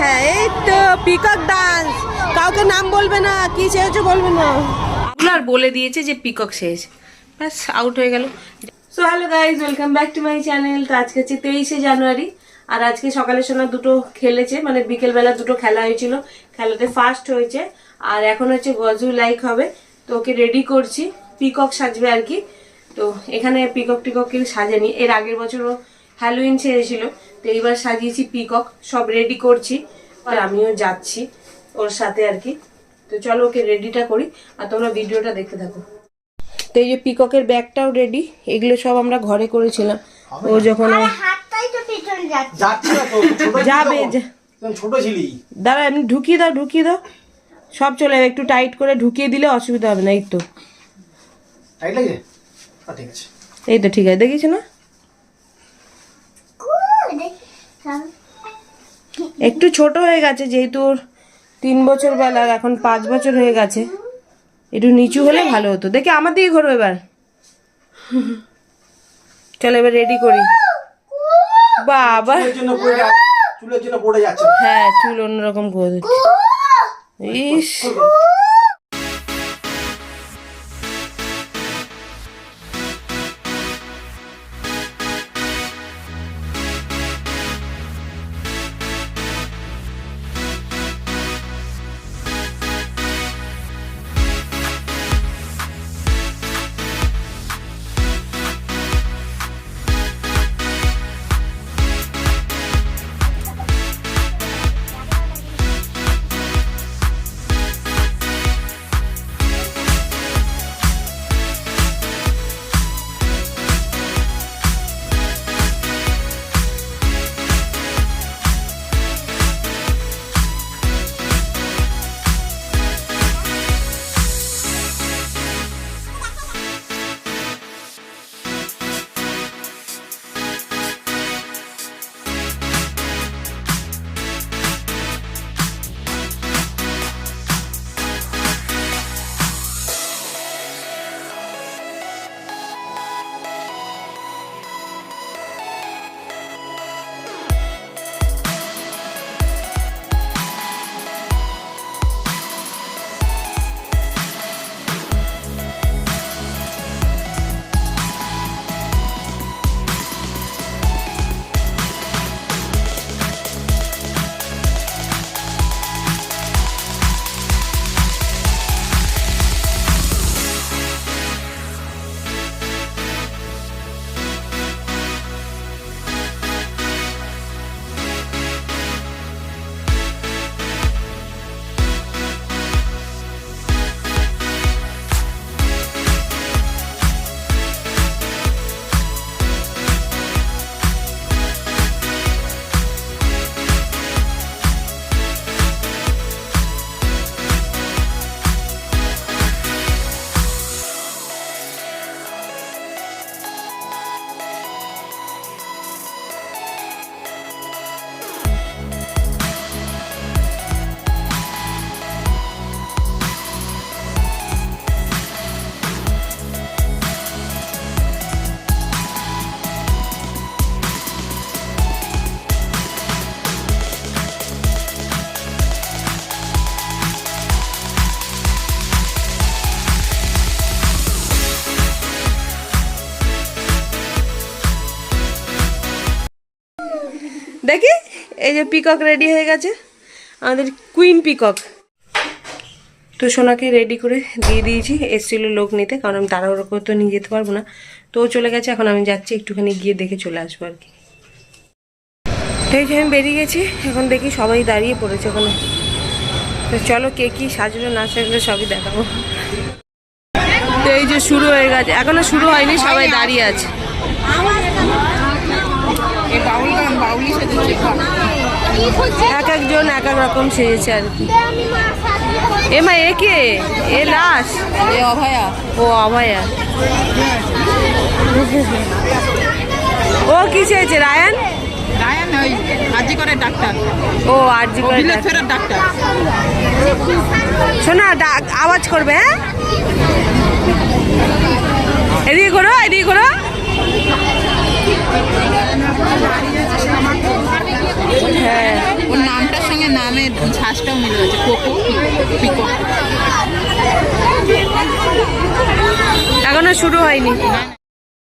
হ্যাঁ এই তো পিকক ডান্স কাউকে নাম বলবে না কি চেয়েছো বলবে না। আর বলে দিয়েছে যে পিকক শেষ। ব্যাস আউট হয়ে গেল। So hello guys welcome back to my channel তো আজকে হচ্ছে তেইশে জানুয়ারি আর আজকে সকালের সময় দুটো খেলেছে মানে বিকেলবেলা দুটো খেলা হয়েছিল। খেলাতে ফার্স্ট হয়েছে আর এখন হচ্ছে গজু লাইক হবে। তো ওকে রেডি করছি পিকক সাজবে আর কি। তো এখানে পিকক টিককে সাজেনি। এর আগের বছরও হ্যালোইন ছেড়েছিল তো এইবার সাজিয়েছি পিকক সব রেডি করছি আর আমিও যাচ্ছি ওর সাথে আর কি। তো চলো ওকে রেডিটা করি আর তোমরা ভিডিওটা দেখতে থাকো। তো এই যে পিককের ব্যাগটাও রেডি এগুলো সব আমরা ঘরে করেছিলাম। ও যখন হাতটাই তো পিছনে যাচ্ছে। যাচ্ছি না তো যাবে দাঁড়া এমনি ঢুকিয়ে দাও ঢুকিয়ে দাও। সব চলে যাবে একটু টাইট করে ঢুকিয়ে দিলে অসুবিধা হবে না এই তো। টাইট লাগে? আ, ঠিক আছে। এই তো ঠিক আছে দেখিস না? একটু ছোট হয়ে গেছে যেহেতু ওর তিন বছর বেলার এখন পাঁচ বছর হয়ে গেছে। একটু নিচু হলে ভালো হতো। দেখে আমার দিকে ঘোরো এবার। চলো এবার রেডি করি। বাবা। হ্যাঁ চুল অন্যরকম করে দিচ্ছে ইস। দেখি? এই যে পিকক রেডি হয়ে গেছে। আমাদের কুইন পিকক তো সোনাকে রেডি করে দিয়ে দিয়েছি, এসছিল লোক নিতে, কারণ আমি তাড়াহুড়ো করে তো নিয়ে যেতে পারব না। তো চলে গেছে, এখন আমি যাচ্ছি, একটুখানি গিয়ে দেখে চলে আসব আর কি। তো এই যে আমি বেরিয়ে গেছি, এখন দেখি সবাই দাঁড়িয়ে পড়েছে ওখানে তো চলো কে কি সাজলো, না সাজলো, সবই দেখাবো। তো এই যে শুরু হয়ে গেছে, এখনও শুরু হয়নি, সবাই দাঁড়িয়ে আছে। এক একজন এক এক রকম সেজেছে আর কি। এ মা এ কে? এ লাশ? এ অভয়া। ও অভয়া। ও কি চেয়েছে রায়ান? রায়ান ওই আজি করে ডাক্তার। ও করে ফেরার ডাক্তার। শোনা ডাক- আওয়াজ করবে হ্যাঁ? এদিকে করো এদিকে করো। হ্যাঁ। ওর নামটার সঙ্গে নামের শ্বাসটাও মিলে গেছে কোকো পিকো। এখনও শুরু হয়নি।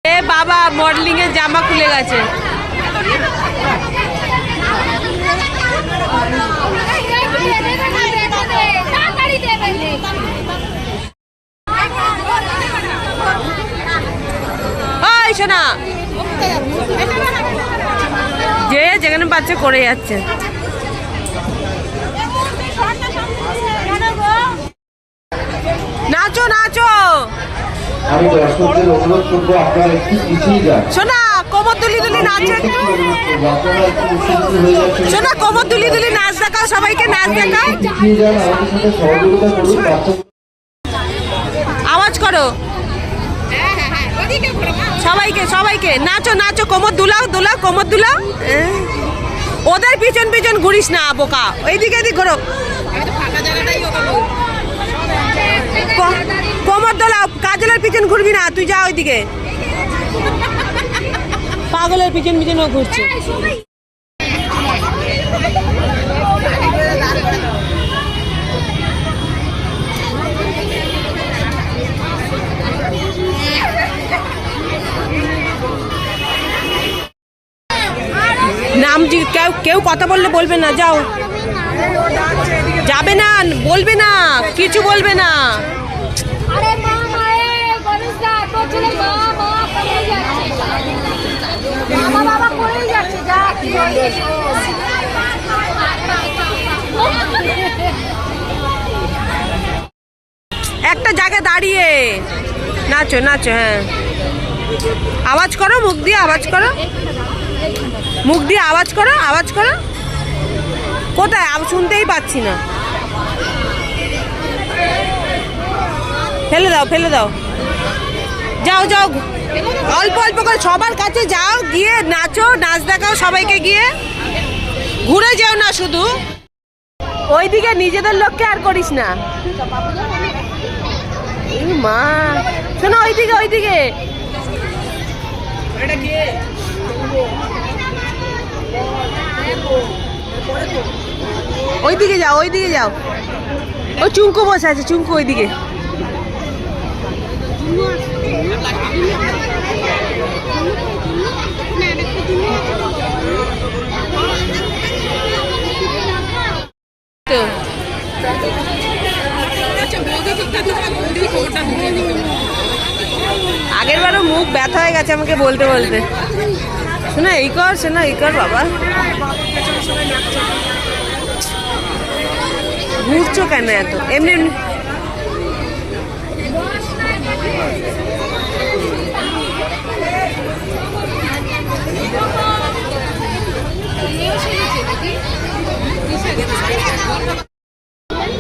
এ বাবা মডেলিং এর জামা খুলে গেছে। ওই শোনা। যেখানে পাচ্ছে করে যাচ্ছে। নাচো নাচো। আমি দর্শকদের অনুরোধ করব আপনারা একটু পিছিয়ে যান। শোনা কোমর তুলি তুলি নাচো শোনা কোমর তুলি তুলি নাচ দেখাও সবাইকে নাচ দেখাও। বাচ্চা আওয়াজ করো। সবাইকে সবাইকে। নাচো নাচো, কোমর দুলাও দুলাও, কোমর দুলাও। ওদের পিছন পিছন ঘুরিস না, বোকা। ওইদিকে এদিক ঘোরো। কোমর দোলাও, কাজলের পিছন ঘুরবি না, তুই যা ওইদিকে। পাগলের পিছন পিছন ঘুরছে। কেউ কেউ কথা বললে বলবে না যাও। যাবে না বলবে না কিছু বলবে না। একটা জায়গায় দাঁড়িয়ে। নাচো নাচো হ্যাঁ। আওয়াজ করো মুখ দিয়ে আওয়াজ করো। মুখ দিয়ে আওয়াজ করো আওয়াজ করো। কোথায়? শুনতেই পাচ্ছি না। ফেলে দাও ফেলে দাও। যাও যাও। অল্প অল্প করে সবার কাছে যাও, গিয়ে নাচো, নাচ দেখাও সবাইকে গিয়ে। ঘুরে যাও না শুধু। ওইদিকে নিজেদের লোককে আর করিস না। মা। শোনো, ওইদিকে ওইদিকে। ওইদিকে যাও ওইদিকে যাও। ও চুঙ্কু বসে আছে চুঙ্কু ওইদিকে। আগের বারও মুখ ব্যথা হয়ে গেছে আমাকে বলতে বলতে। শোনা, এই কর, শোনা, এই কর, বাবা। ঘুরছো কেন এত? এমনি এমনি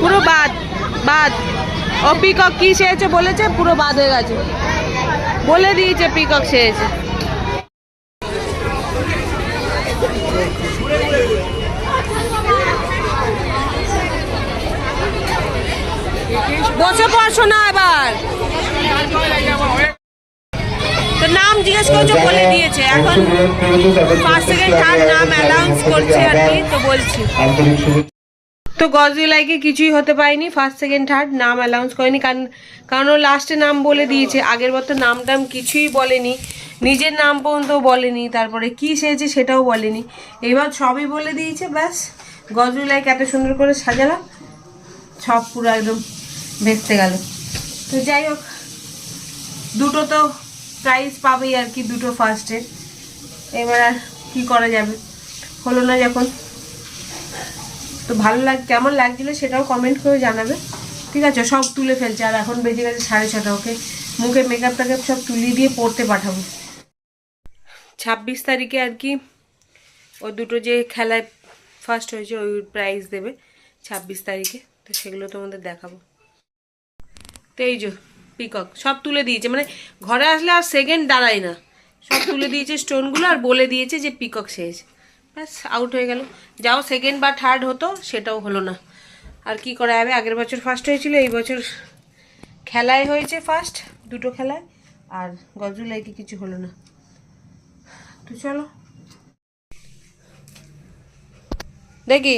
পুরো বাদ বাদ। ও পিকক কি সেয়েছে বলেছে? পুরো বাদ হয়ে গেছে। বলে দিয়েছে পিকক সেয়েছে পড়ছো এবার। তো নাম জিজ্ঞেস করছ বলে দিয়েছে। এখন ফার্স্ট সেকেন্ড থার্ড নাম অ্যানাউন্স করছে আর কি, তো বলছি। তো গজলাইকে কিছুই হতে পারেনি ফার্স্ট সেকেন্ড থার্ড নাম অ্যানাউন্স করেনি, কারণ কারণ ও লাস্টে নাম বলে দিয়েছে, আগের তো নাম টাম কিছুই বলেনি, নিজের নাম পর্যন্ত বলেনি, তারপরে কি সেজে সেটাও বলেনি। এবার সবই বলে দিয়েছে, ব্যাস। গজলাইকে এত সুন্দর করে সাজালাম, সব পুরো একদম ভেস্তে গেল। তো যাই হোক, দুটো তো প্রাইজ পাবেই আর কি, দুটো ফার্স্টে এবার আর কী করা যাবে? হলো না যখন। তো ভালো লাগ, কেমন লাগছিল সেটাও কমেন্ট করে জানাবে। ঠিক আছে, সব তুলে ফেলছে। আর এখন বেজে গেছে সাড়ে ছটা, ওকে? মুখে মেকআপ টেকআপ সব তুলিয়ে দিয়ে পড়তে পাঠাবো। ছাব্বিশ তারিখে আর কি, ও দুটো যে খেলায় ফার্স্ট হয়েছে, ওই প্রাইজ দেবে ছাব্বিশ তারিখে। তো সেগুলো তোমাদের দেখাবো। তো এই যে পিকক সব তুলে দিয়েছে। মানে ঘরে আসলে আর সেকেন্ড দাঁড়ায় না। সব তুলে দিয়েছে স্টোনগুলো আর বলে দিয়েছে যে পিকক শেষ। ব্যাস আউট হয়ে গেল। যাও সেকেন্ড বা থার্ড হতো, সেটাও হলো না। আর কি করা যাবে? আগের বছর ফার্স্ট হয়েছিল, এই বছর খেলায় হয়েছে ফার্স্ট দুটো খেলায়। আর গজুলাইকে কিছু হলো না। তো চলো। দেখি,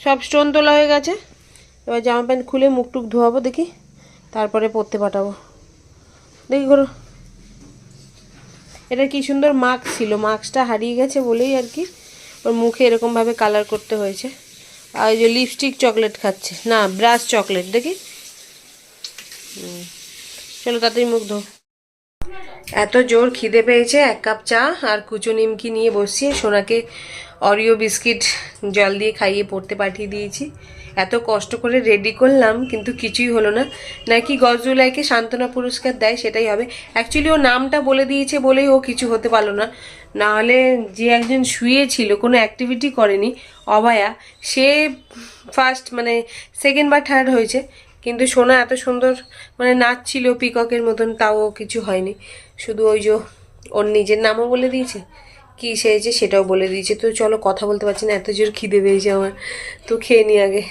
সব স্টোন তোলা হয়ে গেছে। এবার জামা প্যান্ট খুলে মুখ টুক ধোয়াবো, দেখি। তারপরে পরতে পাঠাবো। দেখি করো। এটা কি সুন্দর মাস্ক ছিল। মাস্কটা হারিয়ে গেছে বলেই আর কি ওর মুখে এরকমভাবে কালার করতে হয়েছে। আর ওই যে লিপস্টিক চকলেট খাচ্ছে। না ব্রাশ চকলেট দেখি। চলো তাড়াতাড়ি মুখ ধো। এত জোর খিদে পেয়েছে, এক কাপ চা আর কুচো নিমকি নিয়ে বসছি। সোনাকে অরিও বিস্কিট জল দিয়ে খাইয়ে পড়তে পাঠিয়ে দিয়েছি। এত কষ্ট করে রেডি করলাম, কিন্তু কিছুই হলো না। নাকি গজরুলাইকে সান্ত্বনা পুরস্কার দেয়, সেটাই হবে। অ্যাকচুয়ালি ও নামটা বলে দিয়েছে বলেই ও কিছু হতে পারল না। নাহলে যে একজন শুয়েছিল, কোনো অ্যাক্টিভিটি করেনি, অভয়া, সে ফার্স্ট মানে সেকেন্ড বা থার্ড হয়েছে। কিন্তু সোনা এত সুন্দর মানে নাচছিল পিককের মতন, তাও কিছু হয়নি। শুধু ওই যে ওর নিজের নামও বলে দিয়েছে। কি সেজে সেটাও বলে দিয়েছে। তো চলো কথা বলতে পারছি না, এত জোর খিদে পেয়েছে আমার। তো খেয়ে নি আগে।